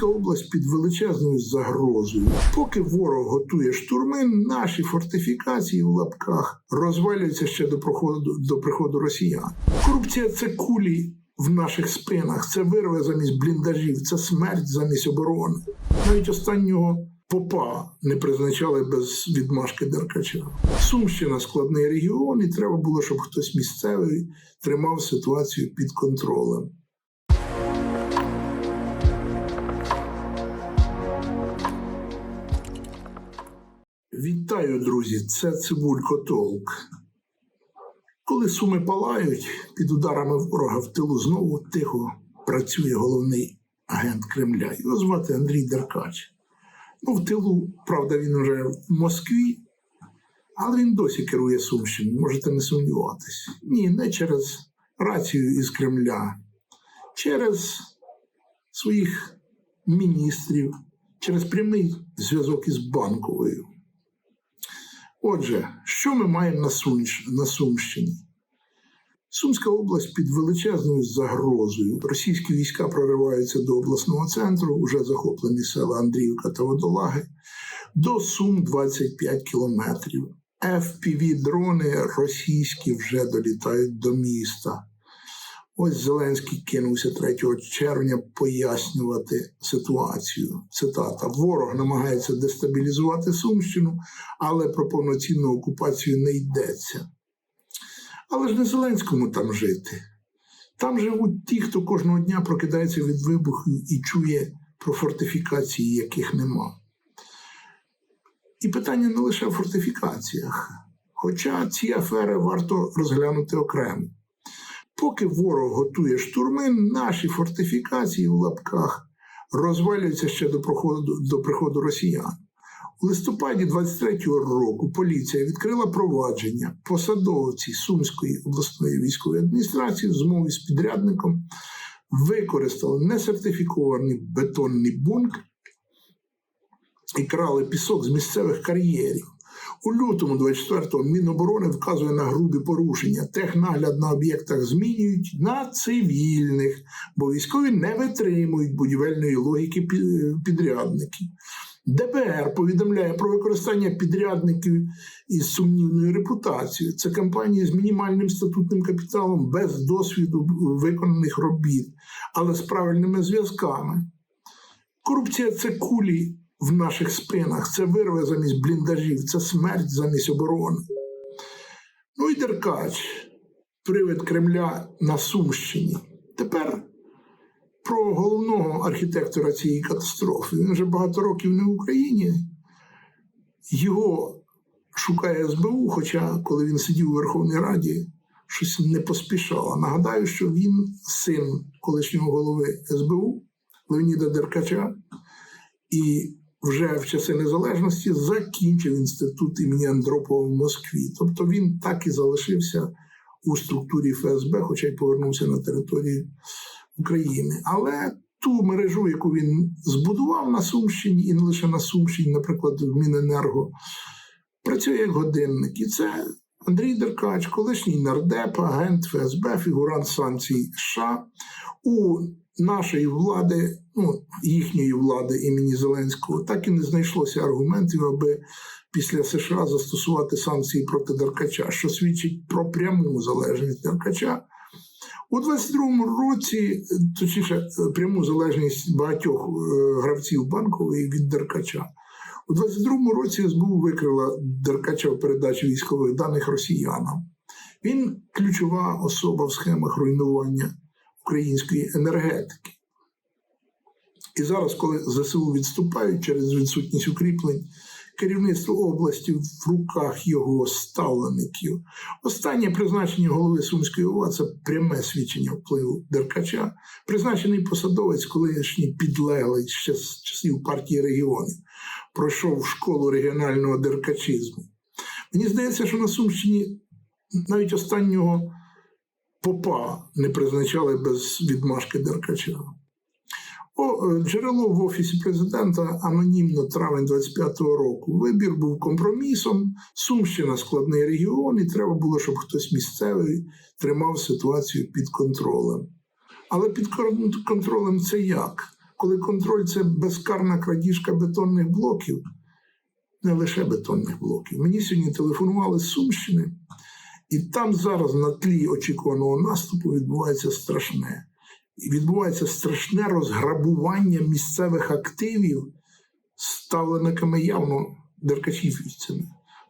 Сумська область під величезною загрозою. Поки ворог готує штурми, наші фортифікації в лапках розвалюються ще до проходу до приходу росіян. Корупція це кулі в наших спинах, це вирве замість бліндажів, це смерть замість оборони. Навіть останнього попа не призначали без відмашки Деркача. Сумщина складний регіон, і треба було, щоб хтось місцевий тримав ситуацію під контролем. Вітаю, друзі! Це Цибулько Толк. Коли суми палають під ударами ворога в тилу знову тихо працює головний агент Кремля. Його звати Андрій Деркач. Ну, в тилу, правда, він вже в Москві, але він досі керує Сумщиною, можете не сумніватись. Ні, не через рацію із Кремля, через своїх міністрів, через прямий зв'язок із банковою. Отже, що ми маємо на, Сумщ... на Сумщині? Сумська область під величезною загрозою. Російські війська прориваються до обласного центру, вже захоплені села Андріївка та Водолаги, до Сум 25 кілометрів. FPV-дрони російські вже долітають до міста. Ось Зеленський кинувся 3 червня пояснювати ситуацію. Цитата: ворог намагається дестабілізувати Сумщину, але про повноцінну окупацію не йдеться. Але ж не Зеленському там жити. Там живуть ті, хто кожного дня прокидається від вибухів і чує про фортифікації, яких нема. І питання не лише в фортифікаціях. Хоча ці афери варто розглянути окремо. Поки ворог готує штурми, наші фортифікації в лапках розвалюються ще до приходу, до приходу росіян. У листопаді 23-го року поліція відкрила провадження посадовці Сумської обласної військової адміністрації в змові з підрядником використали несертифікований бетонний бунк і крали пісок з місцевих кар'єрів. У лютому 24-го Міноборони вказує на грубі порушення. Технагляд на об'єктах змінюють на цивільних, бо військові не витримують будівельної логіки пі- підрядників. ДБР повідомляє про використання підрядників із сумнівною репутацією. Це компанії з мінімальним статутним капіталом без досвіду виконаних робіт, але з правильними зв'язками. Корупція це кулі в наших спинах, це вирве замість бліндажів, це смерть замість оборони. Ну і Деркач, привид Кремля на Сумщині. Тепер про головного архітектора цієї катастрофи. Він вже багато років не в Україні. Його шукає СБУ, хоча коли він сидів у Верховній Раді, щось не поспішало. Нагадаю, що він син колишнього голови СБУ Леоніда Деркача, і вже в часи незалежності закінчив інститут імені Андропова в Москві. Тобто він так і залишився у структурі ФСБ, хоча й повернувся на територію України. Але ту мережу, яку він збудував на Сумщині, і не лише на Сумщині, наприклад, в Міненерго, працює як годинник. І це Андрій Деркач, колишній нардеп, агент ФСБ, фігурант санкцій США. У нашої влади, ну, їхньої влади імені Зеленського, так і не знайшлося аргументів, аби після США застосувати санкції проти Деркача, що свідчить про пряму залежність Деркача. У 22-му році, точніше, пряму залежність багатьох е, гравців банкової від Деркача. У 22-му році СБУ викрила Деркача в передачі військових даних росіянам. Він ключова особа в схемах руйнування української енергетики. І зараз, коли ЗСУ відступають через відсутність укріплень, керівництво області в руках його ставлеників. Останнє призначення голови Сумської ОВА це пряме свідчення впливу Деркача. Призначений посадовець, колишній підлеглий ще з часів партії регіонів, пройшов школу регіонального деркачизму. Мені здається, що на Сумщині навіть останнього попа не призначали без відмашки Деркача. О, е, джерело в офісі президента анонімно травень 25-го року. Вибір був компромісом. Сумщина складний регіон, і треба було, щоб хтось місцевий тримав ситуацію під контролем. Але під контролем це як? коли контроль це безкарна крадіжка бетонних блоків, не лише бетонних блоків. Мені сьогодні телефонували з Сумщини, і там зараз на тлі очікуваного наступу відбувається страшне. І відбувається страшне розграбування місцевих активів ставлениками явно деркачівцями.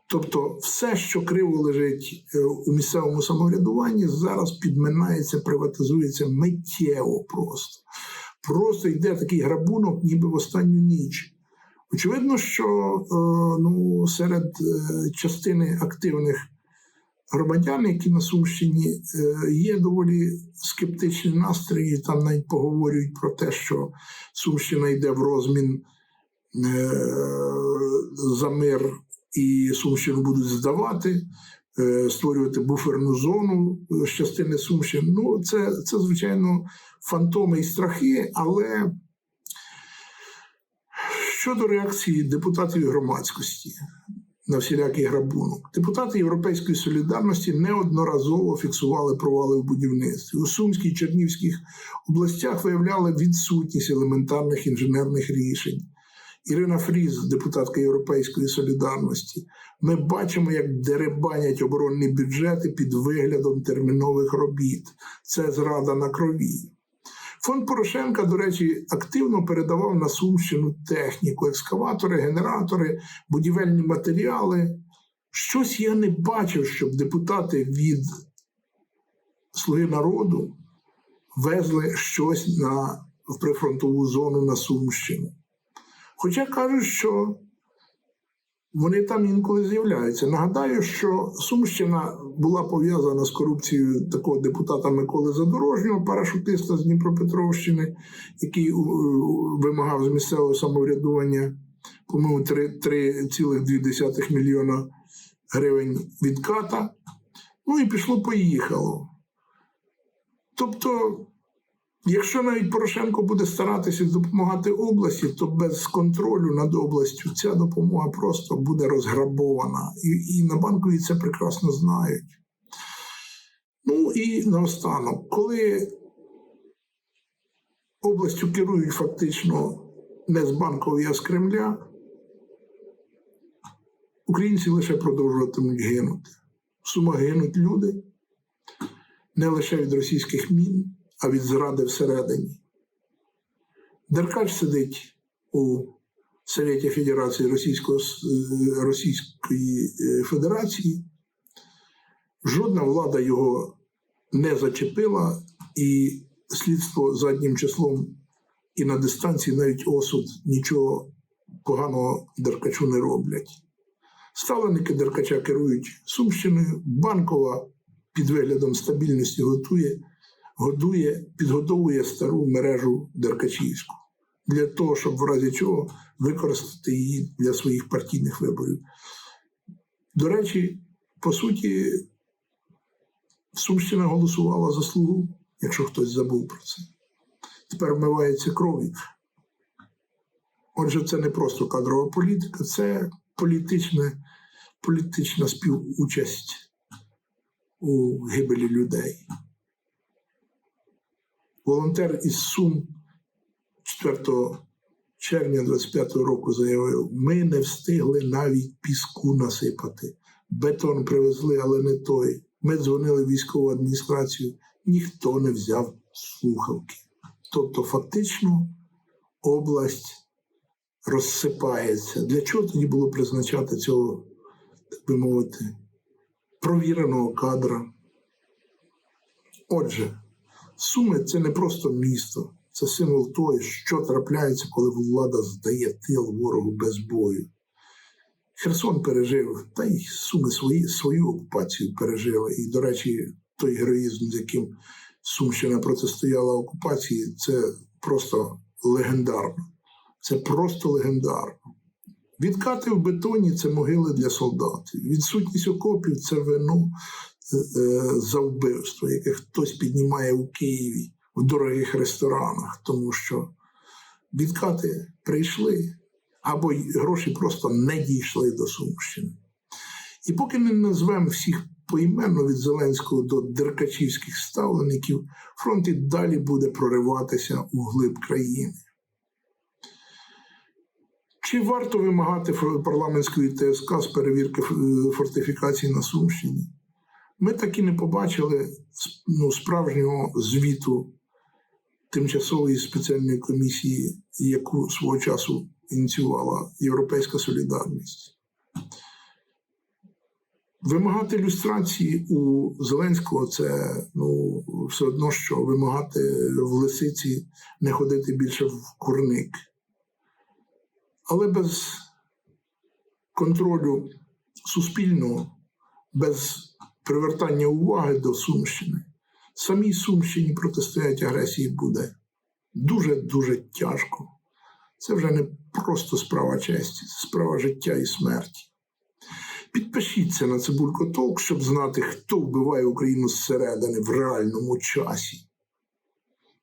Тобто, все, що криво лежить е, у місцевому самоврядуванні, зараз підминається, приватизується миттєво просто. Просто йде такий грабунок, ніби в останню ніч. Очевидно, що е, ну, серед е, частини активних громадян, які на Сумщині, е, є доволі скептичні настрої. Там навіть поговорюють про те, що Сумщина йде в розмін е, за мир, і Сумщину будуть здавати, е, створювати буферну зону з частини Сумщини. Ну, це, це звичайно, фантоми і страхи, але. Щодо реакції депутатів і громадськості на всілякий грабунок, депутати Європейської солідарності неодноразово фіксували провали в будівництві. У Сумській і Чернівських областях виявляли відсутність елементарних інженерних рішень. Ірина Фріз, депутатка Європейської солідарності, ми бачимо, як деребанять оборонні бюджети під виглядом термінових робіт. Це зрада на крові. Фонд Порошенка, до речі, активно передавав на Сумщину техніку, екскаватори, генератори, будівельні матеріали. Щось я не бачив, щоб депутати від Слуги народу везли щось на, прифронтову зону на Сумщину. Хоча кажуть, що вони там інколи з'являються. Нагадаю, що Сумщина була пов'язана з корупцією такого депутата Миколи Задорожнього, парашутиста з Дніпропетровщини, який вимагав з місцевого самоврядування, по-моєму, 3,2 мільйона гривень відката. Ну і пішло-поїхало. Тобто, якщо навіть Порошенко буде старатися допомагати області, то без контролю над областю ця допомога просто буде розграбована. І, і на банкові це прекрасно знають. Ну і наостанок, коли областю керують фактично не з банкової, а з Кремля, українці лише продовжуватимуть гинути. В Сумах гинуть люди не лише від російських мін, а від зради всередині. Деркач сидить у Совєті Федерації е, Російської е, Федерації. Жодна влада його не зачепила, і слідство заднім числом і на дистанції навіть осуд нічого поганого Деркачу не роблять. Ставленики Деркача керують Сумщиною, банкова під виглядом стабільності готує, годує, підготовує стару мережу Деркачівську для того, щоб в разі чого використати її для своїх партійних виборів. До речі, по суті, Сумщина голосувала за слугу, якщо хтось забув про це. Тепер вмивається кров'ю. Отже, це не просто кадрова політика, це політична, політична співучасть у гибелі людей. Волонтер із Сум 4 червня 25-го року заявив: ми не встигли навіть піску насипати. Бетон привезли, але не той. Ми дзвонили в військову адміністрацію, ніхто не взяв слухавки. Тобто, фактично, область розсипається. Для чого тоді було призначати цього, так би мовити, провіреного кадра? Отже, Суми це не просто місто, це символ того, що трапляється, коли влада здає тил ворогу без бою. Херсон пережив, та й Суми свої, свою окупацію пережили. І, до речі, той героїзм, з яким Сумщина протистояла окупації, це просто легендарно. Це просто легендарно. Відкати в бетоні це могили для солдатів. Відсутність окопів це вино за вбивство, яке хтось піднімає у Києві в дорогих ресторанах, тому що відкати прийшли, або гроші просто не дійшли до Сумщини. І поки не назвемо всіх поіменно від Зеленського до деркачівських ставлеників, фронт і далі буде прориватися у глиб країни. Чи варто вимагати парламентської ТСК з перевірки фортифікацій на Сумщині? Ми так і не побачили ну, справжнього звіту тимчасової спеціальної комісії, яку свого часу ініціювала Європейська солідарність. Вимагати люстрації у Зеленського це ну, все одно, що вимагати в лисиці не ходити більше в курник. Але без контролю суспільного, без привертання уваги до Сумщини, самій Сумщині протистояти агресії буде дуже-дуже тяжко. Це вже не просто справа честі, це справа життя і смерті. Підпишіться на Цибулько Толк, щоб знати, хто вбиває Україну зсередини в реальному часі.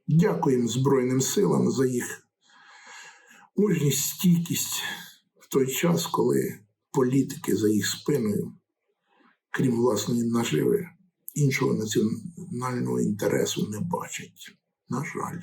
Дякуємо Збройним силам за їх мужність, стійкість в той час, коли політики за їх спиною, крім власної наживи, іншого національного інтересу не бачать. На жаль.